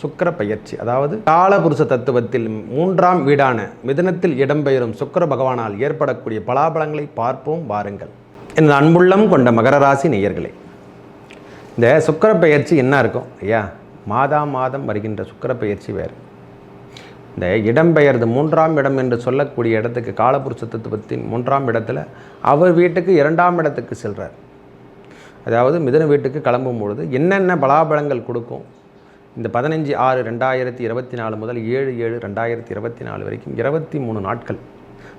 சுக்கர பயிற்சி அதாவது காலபுருஷ தத்துவத்தில் மூன்றாம் வீடான மிதனத்தில் இடம்பெயரும் சுக்கிர பகவானால் ஏற்படக்கூடிய பலாபலங்களை பார்ப்போம் வாருங்கள். எனது அன்புள்ளம் கொண்ட மகர ராசி நேயர்களே இந்த சுக்கர பயிற்சி என்ன இருக்கும்? ஐயா மாதா மாதம் வருகின்ற சுக்கிர பயிற்சி வேறு. இந்த இடம்பெயர்ந்து மூன்றாம் இடம் என்று சொல்லக்கூடிய இடத்துக்கு காலபுருஷ தத்துவத்தின் மூன்றாம் இடத்துல அவர் வீட்டுக்கு இரண்டாம் இடத்துக்கு செல்றார். அதாவது மிதன வீட்டுக்கு கிளம்பும் பொழுது என்னென்ன பலாபலங்கள் கொடுக்கும்? இந்த பதினஞ்சு ஆறு ரெண்டாயிரத்தி இருபத்தி நாலு முதல் ஏழு ஏழு ரெண்டாயிரத்தி இருபத்தி நாலு வரைக்கும் இருபத்தி மூணு நாட்கள்.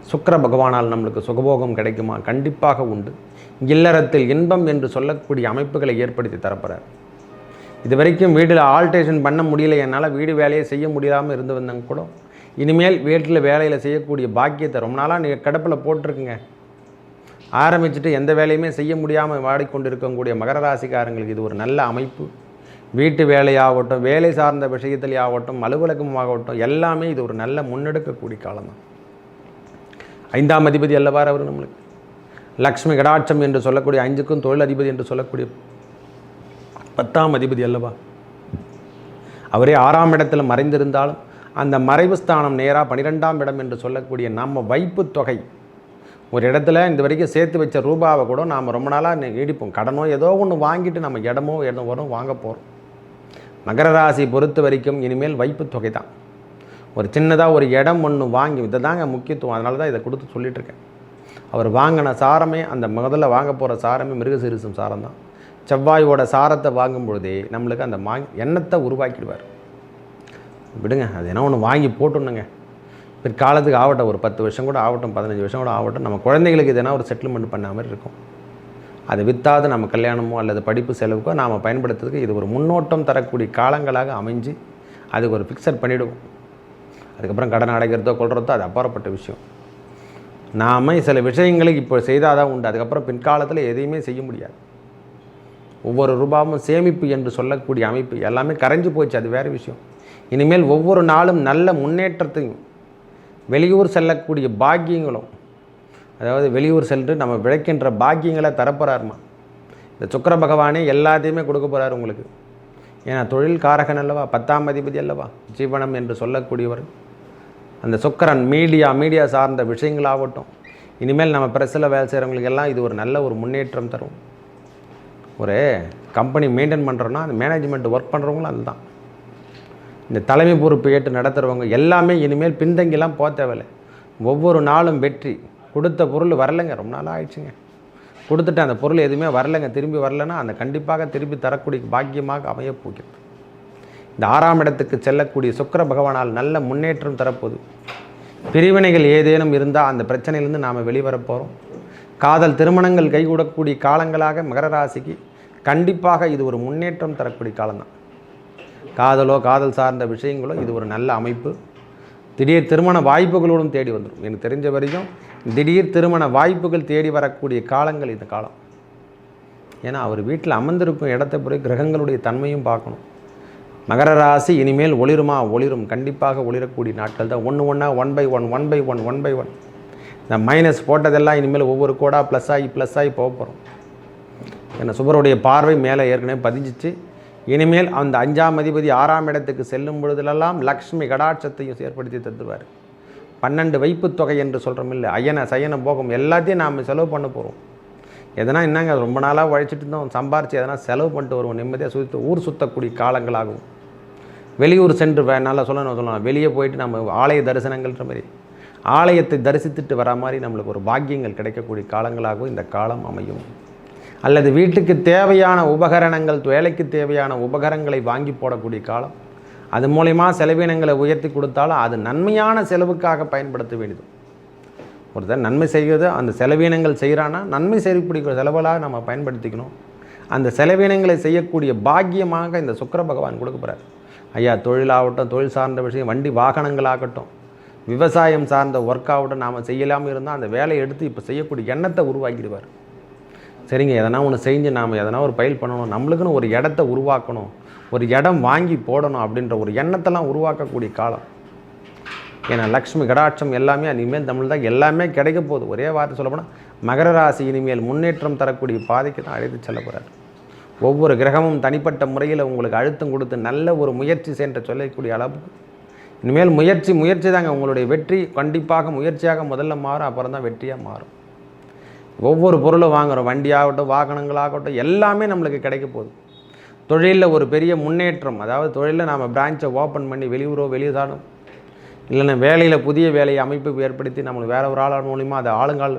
சுக்கிர பகவானால் நம்மளுக்கு சுகபோகம் கிடைக்குமா? கண்டிப்பாக உண்டு. இல்லறத்தில் இன்பம் என்று சொல்லக்கூடிய அமைப்புகளை ஏற்படுத்தி தரப்போகிறார் இது வரைக்கும் வீட்டில் ஆல்ட்ரேஷன் பண்ண முடியல. என்னால் வீடு வேலையை செய்ய முடியாமல் இருந்து வந்தவங்க கூட. இனிமேல் வீட்டில் வேலையில் செய்யக்கூடிய பாக்கியத்தை ரொம்ப நாளாக நீங்கள் கடப்பில் போட்டிருக்குங்க. ஆரம்பிச்சுட்டு எந்த வேலையுமே செய்ய முடியாமல் வாடிக்கொண்டு இருக்கக்கூடிய மகர ராசிக்காரங்களுக்கு இது ஒரு நல்ல அமைப்பு. வீட்டு வேலையாகட்டும் வேலை சார்ந்த விஷயத்திலே ஆகட்டும் அலுவலகமாகட்டும் எல்லாமே இது ஒரு நல்ல முன்னெடுக்கக்கூடிய காலம் தான் ஐந்தாம் அதிபதி அல்லவார் அவர் நம்மளுக்கு. லக்ஷ்மி கடாட்சம் என்று சொல்லக்கூடிய அஞ்சுக்கும் தொழில் அதிபதி என்று சொல்லக்கூடிய பத்தாம் அதிபதி அல்லவா? அவரே ஆறாம் இடத்தில் மறைந்திருந்தாலும் அந்த மறைவு ஸ்தானம் நேராக பன்னிரெண்டாம் இடம் என்று சொல்லக்கூடிய நம்ம வைப்பு தொகை ஒரு இடத்துல இந்த வரைக்கும் சேர்த்து வச்ச ரூபாவை கூட நாம் ரொம்ப நாளாக நீடிப்போம். கடனோ ஏதோ ஒன்று வாங்கிட்டு நம்ம இடமோ இடம் வரும் வாங்க போகிறோம் மகர ராசி பொறுத்த வரைக்கும் இனிமேல் வைப்பு தொகை தான் ஒரு சின்னதாக ஒரு இடம் ஒன்று வாங்கி இதை தாங்க முக்கியத்துவம். அதனால தான் இதை கொடுத்து சொல்லிட்டு இருக்கேன் அவர் வாங்கின சாரமே அந்த முதல்ல வாங்க போகிற சாரமே மிருகசீரிசம் சாரம் தான் செவ்வாயோட சாரத்தை வாங்கும் பொழுதே நம்மளுக்கு அந்த மா எண்ணத்தை உருவாக்கிடுவார். விடுங்க அது என்ன ஒன்று வாங்கி போட்டுணுங்க பிற்காலத்துக்கு ஆகட்டும் ஒரு பத்து வருஷம் கூட ஆகட்டும் பதினஞ்சு வருஷம் கூட ஆகட்டும் நம்ம குழந்தைங்களுக்கு இது ஒரு செட்டில்மெண்ட் பண்ண மாதிரி இருக்கும். அதை விற்றாது நம்ம கல்யாணமோ அல்லது படிப்பு செலவுக்கோ நாம் பயன்படுத்துறதுக்கு இது ஒரு முன்னோட்டம் தரக்கூடிய காலங்களாக அமைஞ்சு அதுக்கு ஒரு ஃபிக்ஸட் பண்ணிவிடுவோம் அதுக்கப்புறம் கடன் அடைக்கிறதோ கொள்கிறதோ அது அப்பாற்பட்ட விஷயம். நாம் சில விஷயங்களுக்கு இப்போ செய்தால் தான் உண்டு. அதுக்கப்புறம் பின்காலத்தில் எதையுமே செய்ய முடியாது. ஒவ்வொரு ரூபாவும் சேமிப்பு என்று சொல்லக்கூடிய அமைப்பு எல்லாமே கரைஞ்சி போச்சு. அது வேறு விஷயம். இனிமேல் ஒவ்வொரு நாளும் நல்ல முன்னேற்றத்தையும் வெளியூர் செல்லக்கூடிய பாக்கியங்களும் அதாவது வெளியூர் சென்று நம்ம விளைக்கின்ற பாக்கியங்களை தரப்போகிறாருமா இந்த சுக்கர பகவானே எல்லாத்தையுமே கொடுக்க போகிறார் உங்களுக்கு. ஏன்னா தொழில் காரகன் அல்லவா? பத்தாம் அதிபதி அல்லவா? ஜீவனம் என்று சொல்லக்கூடியவர். அந்த சுக்கரன் மீடியா மீடியா சார்ந்த விஷயங்களாகட்டும். இனிமேல் நம்ம ப்ரெஸ்ஸில் வேலை செய்கிறவங்களுக்கு எல்லாம் இது ஒரு நல்ல ஒரு முன்னேற்றம் தரும். ஒரு கம்பெனி மெயின்டைன் பண்ணுறோன்னா அந்த மேனேஜ்மெண்ட் ஒர்க் பண்ணுறவங்களும் அதுதான். இந்த தலைமை பொறுப்பு ஏற்று நடத்துகிறவங்க எல்லாமே இனிமேல் பின்தங்கிலாம் போக தேவையில்லை. ஒவ்வொரு நாளும் வெற்றி. கொடுத்த பொருள் வரலைங்க. ரொம்ப நாளாக ஆயிடுச்சுங்க. கொடுத்துட்டு அந்த பொருள் எதுவுமே வரலைங்க. திரும்பி வரலைன்னா அந்த கண்டிப்பாக திரும்பி தரக்கூடிய பாக்கியமாக அமைய போகிறது. இந்த ஆறாம் இடத்துக்கு செல்லக்கூடிய சுக்கிர பகவானால் நல்ல முன்னேற்றம் தரப்போகுது. பிரிவினைகள் ஏதேனும் இருந்தால் அந்த பிரச்சனையிலேருந்து நாம் வெளிவரப் போகிறோம் காதல் திருமணங்கள் கைகூடக்கூடிய காலங்களாக மகர ராசிக்கு கண்டிப்பாக இது ஒரு முன்னேற்றம் தரக்கூடிய காலம்தான். காதலோ காதல் சார்ந்த விஷயங்களோ இது ஒரு நல்ல அமைப்பு. திடீர் திருமண வாய்ப்புகளோடும் தேடி வந்துடும் எனக்கு தெரிஞ்ச வரைக்கும் திடீர் திருமண வாய்ப்புகள் தேடி வரக்கூடிய காலங்கள் இந்த காலம். ஏன்னா அவர் வீட்டில் அமர்ந்திருக்கும் இடத்தை போய் கிரகங்களுடைய தன்மையும் பார்க்கணும். மகர ராசி இனிமேல் ஒளிருமா? ஒளிரும். கண்டிப்பாக ஒளிரக்கூடிய நாட்கள் தான். ஒன்று ஒன்றா one by one one by one one by one இந்த மைனஸ் போட்டதெல்லாம் இனிமேல் ஒவ்வொரு கோடாக ப்ளஸ் ஆகி ப்ளஸ் ஆகி போக போகிறோம் ஏன்னா சுபருடைய பார்வை மேலே ஏற்கனவே பதிஞ்சிச்சு. இனிமேல் அந்த அஞ்சாம் அதிபதி ஆறாம் இடத்துக்கு செல்லும் பொழுதுலெல்லாம் லக்ஷ்மி கடாட்சத்தையும் ஏற்படுத்தி தந்துடுவார் பன்னெண்டு வைப்பு தொகை என்று சொல்கிறோம் இல்லை ஐயனை சையனை போகம் எல்லாத்தையும் நாம் செலவு பண்ண போகிறோம் எதனா என்னங்க ரொம்ப நாளாக உழைச்சிட்டு இருந்தோம் சம்பாரித்து எதனா செலவு பண்ணிட்டு வருவோம் நிம்மதியாக சுற்றி ஊர் சுற்றக்கூடிய காலங்களாகும். வெளியூர் சென்று வே- நல்லா சொல்லணும் சொல்லலாம் வெளியே போயிட்டு நம்ம ஆலய தரிசனங்கள்ன்ற மாதிரி. ஆலயத்தை தரிசித்துட்டு வர மாதிரி நம்மளுக்கு ஒரு பாக்கியங்கள் கிடைக்கக்கூடிய காலங்களாகவும் இந்த காலம் அமையும். அல்லது வீட்டுக்கு தேவையான உபகரணங்கள் வேலைக்கு தேவையான உபகரணங்களை வாங்கி போடக்கூடிய காலம். அது மூலயமா செலவினங்களை உயர்த்தி கொடுத்தாலும் அது நன்மையான செலவுக்காக பயன்படுத்த வேண்டியது. ஒருத்தர் நன்மை செய்கிறது அந்த செலவினங்கள் செய்கிறான்னா நன்மை செய்யக்கூடிய செலவலாக நம்ம பயன்படுத்திக்கணும். அந்த செலவினங்களை செய்யக்கூடிய பாக்கியமாக இந்த சுக்கிர பகவான் கொடுக்க போகிறார் ஐயா தொழிலாகட்டும் தொழில் சார்ந்த விஷயம் வண்டி வாகனங்களாகட்டும் விவசாயம் சார்ந்த ஒர்க்காகட்டும் நாம் செய்யலாமல் இருந்தால் அந்த வேலையை எடுத்து இப்போ செய்யக்கூடிய எண்ணத்தை உருவாக்கிடுவார். சரிங்க எதனா ஒன்று செஞ்சு நாம் எதனா ஒரு பயில் பண்ணணும் நம்மளுக்குன்னு ஒரு இடத்த உருவாக்கணும். ஒரு இடம் வாங்கி போடணும் அப்படின்ற ஒரு எண்ணத்தெல்லாம் உருவாக்கக்கூடிய காலம். ஏன்னா லக்ஷ்மி கடாட்சம் எல்லாமே இனிமேல் தமிழ் தான் எல்லாமே கிடைக்க போகுது. ஒரே வார்த்தை சொல்லப்போனால் மகர ராசி இனிமேல் முன்னேற்றம் தரக்கூடிய பாதைக்கு தான் அழைத்து செல்ல போகிறார் ஒவ்வொரு கிரகமும் தனிப்பட்ட முறையில் உங்களுக்கு அழுத்தம் கொடுத்து நல்ல ஒரு முயற்சி சென்ற சொல்லக்கூடிய அளவுக்கு. இனிமேல் முயற்சி முயற்சி தாங்க. உங்களுடைய வெற்றி கண்டிப்பாக முயற்சியாக முதல்ல மாறும் அப்புறம் தான் வெற்றியாக மாறும். ஒவ்வொரு பொருளும் வாங்குகிறோம் வண்டியாகட்டும் வாகனங்களாகட்டும் எல்லாமே நம்மளுக்கு கிடைக்க போகுது. தொழிலில் ஒரு பெரிய முன்னேற்றம். அதாவது தொழிலில் நாம் பிரான்ச்சை ஓப்பன் பண்ணி வெளியூரோ வெளியூதானும் இல்லைன்னா வேலையில் புதிய வேலையை அமைப்பு ஏற்படுத்தி நம்மளுக்கு வேற ஒரு ஆள் மூலிமா அது ஆளுங்கால்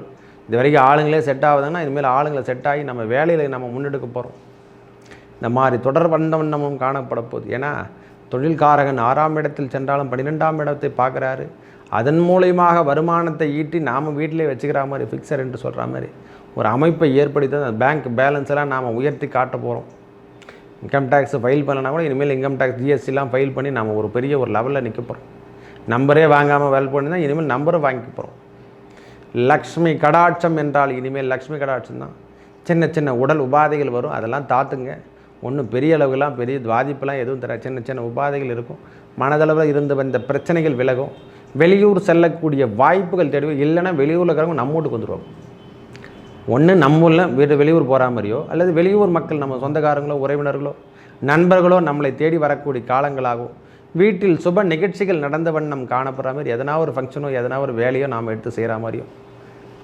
இது வரைக்கும் ஆளுங்களே செட் ஆகுதுன்னா இனிமேல் ஆளுங்களை செட் ஆகி நம்ம வேலையில் நம்ம முன்னெடுக்க போகிறோம் இந்த மாதிரி தொடர் வண்ணமும் காணப்பட போகுது. ஏன்னா தொழில்காரகன் ஆறாம் இடத்தில் சென்றாலும் பன்னிரெண்டாம் இடத்தை பார்க்குறாரு. அதன் மூலியமாக வருமானத்தை ஈட்டி நாம் வீட்டிலே வச்சுக்கிற மாதிரி ஃபிக்ஸர் என்று சொல்கிற மாதிரி ஒரு அமைப்பை ஏற்படுத்தி அந்த பேங்க் பேலன்ஸ் எல்லாம் நாம் உயர்த்தி காட்ட போகிறோம் இன்கம் டேக்ஸ் ஃபைல் பண்ணனா கூட இனிமேல் இன்கம் டேக்ஸ் ஜிஎஸ்டிலாம் ஃபைல் பண்ணி நம்ம ஒரு பெரிய ஒரு லெவலில் நிற்க போகிறோம் நம்பரே வாங்காமல் வேல் பண்ணி இனிமேல் நம்பரை வாங்கிக்க போகிறோம் லக்ஷ்மி கடாட்சம் என்றால் இனிமேல் லக்ஷ்மி கடாட்சம் தான். சின்ன சின்ன உடல் உபாதைகள் வரும் அதெல்லாம் தாத்துங்க. ஒன்றும் பெரிய அளவுலாம் பெரிய பாதிப்புலாம் எதுவும் தர சின்ன சின்ன உபாதைகள் இருக்கும். மனதளவில் இருந்து வந்த பிரச்சனைகள் விலகும். வெளியூர் செல்லக்கூடிய வாய்ப்புகள் தேடி இல்லைன்னா வெளியூரில் இருக்கிறவங்க நம்ம வீட்டுக்கு வந்துடுவாங்க ஒன்று நம்மூரில் வீடு வெளியூர் போகிற மாதிரியோ அல்லது வெளியூர் மக்கள் நம்ம சொந்தக்காரங்களோ உறவினர்களோ நண்பர்களோ நம்மளை தேடி வரக்கூடிய காலங்களாகும் வீட்டில் சுப நிகழ்ச்சிகள் நடந்த வண்ணம் காணப்படுற மாதிரி எதனா ஒரு ஃபங்க்ஷனோ எதனா ஒரு வேலையோ நாம் எடுத்து செய்கிற மாதிரியோ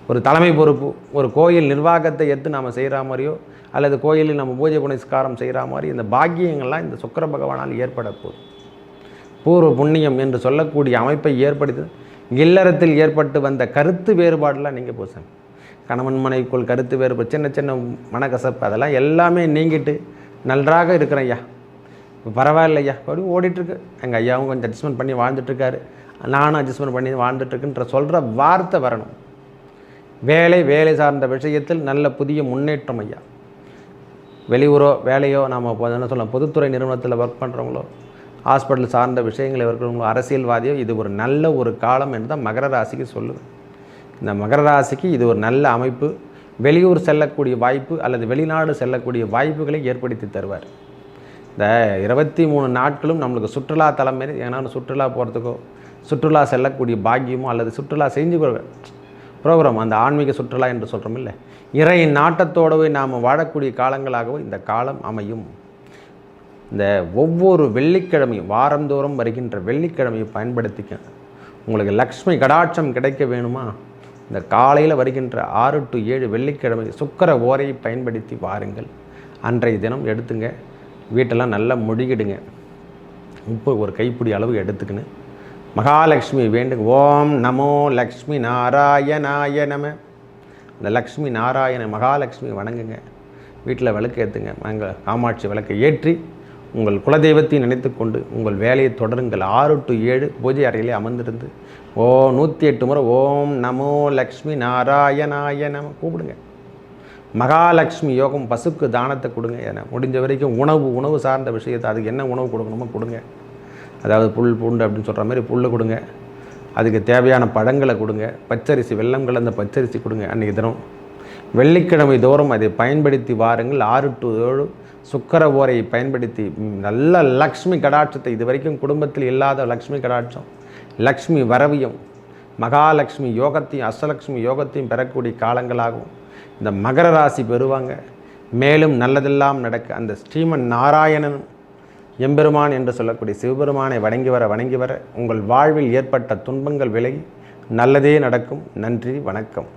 ஒரு தலைமை பொறுப்பு ஒரு கோயில் நிர்வாகத்தை எடுத்து நாம் செய்கிற மாதிரியோ அல்லது கோயிலில் நம்ம பூஜை புனஸ்காரம் செய்கிற மாதிரி இந்த பாக்கியங்கள்லாம் இந்த சுக்கர பகவானால் ஏற்பட போகுது. பூர்வ புண்ணியம் என்று சொல்லக்கூடிய அமைப்பை ஏற்படுத்தி இல்லறத்தில் ஏற்பட்டு வந்த கருத்து வேறுபாடெலாம் நீங்கள் போசன் கணவன் மனைவிக்குள் கருத்து வேறுபாடு சின்ன சின்ன மனக்கசப்பு அதெல்லாம் எல்லாமே நீங்கிட்டு நன்றாக இருக்கிறேன் ஐயா. இப்போ பரவாயில்லையா அப்படி ஓடிட்டுருக்கு. எங்கள் ஐயாவும் கொஞ்சம் அட்ஜஸ்ட்மெண்ட் பண்ணி வாழ்ந்துட்டுருக்காரு. நானும் அட்ஜஸ்ட்மெண்ட் பண்ணி வாழ்ந்துட்டுருக்குன்ற சொல்கிற வார்த்தை வரணும். வேலை வேலை சார்ந்த விஷயத்தில் நல்ல புதிய முன்னேற்றம் ஐயா. வெளியூரோ வேலையோ நாம் என்ன சொல்லலாம் பொதுத்துறை நிறுவனத்தில் ஒர்க் பண்ணுறவங்களோ ஹாஸ்பிட்டல் சார்ந்த விஷயங்களை இருக்கிறவங்களோ அரசியல்வாதியோ இது ஒரு நல்ல ஒரு காலம் என்று தான் மகர ராசிக்கு சொல்லுது இந்த மகர ராசிக்கு இது ஒரு நல்ல அமைப்பு. வெளியூர் செல்லக்கூடிய வாய்ப்பு அல்லது வெளிநாடு செல்லக்கூடிய வாய்ப்புகளை ஏற்படுத்தி தருவார். இந்த இருபத்தி மூணு நாட்களும் நம்மளுக்கு சுற்றுலா தலைமை ஏன்னா சுற்றுலா போகிறதுக்கோ சுற்றுலா செல்லக்கூடிய பாக்கியமோ அல்லது சுற்றுலா செஞ்சு ப்ரோக்ராம் அந்த ஆன்மீக சுற்றுலா என்று சொல்கிறோம் இல்லை. இறை நாட்டத்தோடவே நாம் வாழக்கூடிய காலங்களாகவே இந்த காலம் அமையும். இந்த ஒவ்வொரு வெள்ளிக்கிழமையும் வாரந்தோறும் வருகின்ற வெள்ளிக்கிழமையை பயன்படுத்திக்க. உங்களுக்கு லக்ஷ்மி கடாட்சம் கிடைக்க வேணுமா? இந்த காலையில் வருகின்ற ஆறு டு ஏழு வெள்ளிக்கிழமை சுக்கர ஓரையை பயன்படுத்தி வாருங்கள். அன்றைய தினம் எடுத்துங்க. வீட்டெல்லாம் நல்லா மொழிகிடுங்க. உப்பு ஒரு கைப்பிடி அளவு எடுத்துக்கின்னு மகாலட்சுமி வேண்டு ஓம் நமோ லக்ஷ்மி நாராயணாய நம. இந்த லக்ஷ்மி நாராயண மகாலட்சுமி வணங்குங்க. வீட்டில் விளக்கு ஏற்றுங்க நாங்கள் காமாட்சி விளக்கை ஏற்றி உங்கள் குலதெய்வத்தை நினைத்து கொண்டு உங்கள் வேலையை தொடருங்கள். ஆறு டு ஏழு பூஜை அறையிலே அமர்ந்திருந்து ஓ நூற்றி எட்டு முறை ஓம் நமோ லக்ஷ்மி நாராயணாய நம கூப்பிடுங்க. மகாலட்சுமி யோகம் பசுக்கு தானத்தை கொடுங்க. என முடிஞ்ச வரைக்கும் உணவு உணவு சார்ந்த விஷயத்தை அதுக்கு என்ன உணவு கொடுக்கணுமோ கொடுங்க. அதாவது புல் பூண்டு அப்படின்னு சொல்கிற மாதிரி புல் கொடுங்க. அதுக்கு தேவையான பழங்களை கொடுங்க. பச்சரிசி வெள்ளம் கலந்த பச்சரிசி கொடுங்க அன்றைக்கு தினம். வெள்ளிக்கிழமை தோறும் அதை பயன்படுத்தி வாருங்கள். ஆறு டு ஏழு சுக்கர ஓரையை பயன்படுத்தி நல்ல லக்ஷ்மி கடாட்சத்தை இது வரைக்கும் குடும்பத்தில் இல்லாத லக்ஷ்மி கடாட்சம் லக்ஷ்மி வரவியம் மகாலட்சுமி யோகத்தையும் அஷ்டலக்ஷ்மி யோகத்தையும் பெறக்கூடிய காலங்களாகும் இந்த மகர ராசி பெறுவாங்க. மேலும் நல்லதெல்லாம் நடக்க அந்த ஸ்ரீமன் நாராயணன் எம்பெருமான் என்று சொல்லக்கூடிய சிவபெருமானை வணங்கி வர வணங்கி வர உங்கள் வாழ்வில் ஏற்பட்ட துன்பங்கள் விலகி நல்லதே நடக்கும். நன்றி வணக்கம்.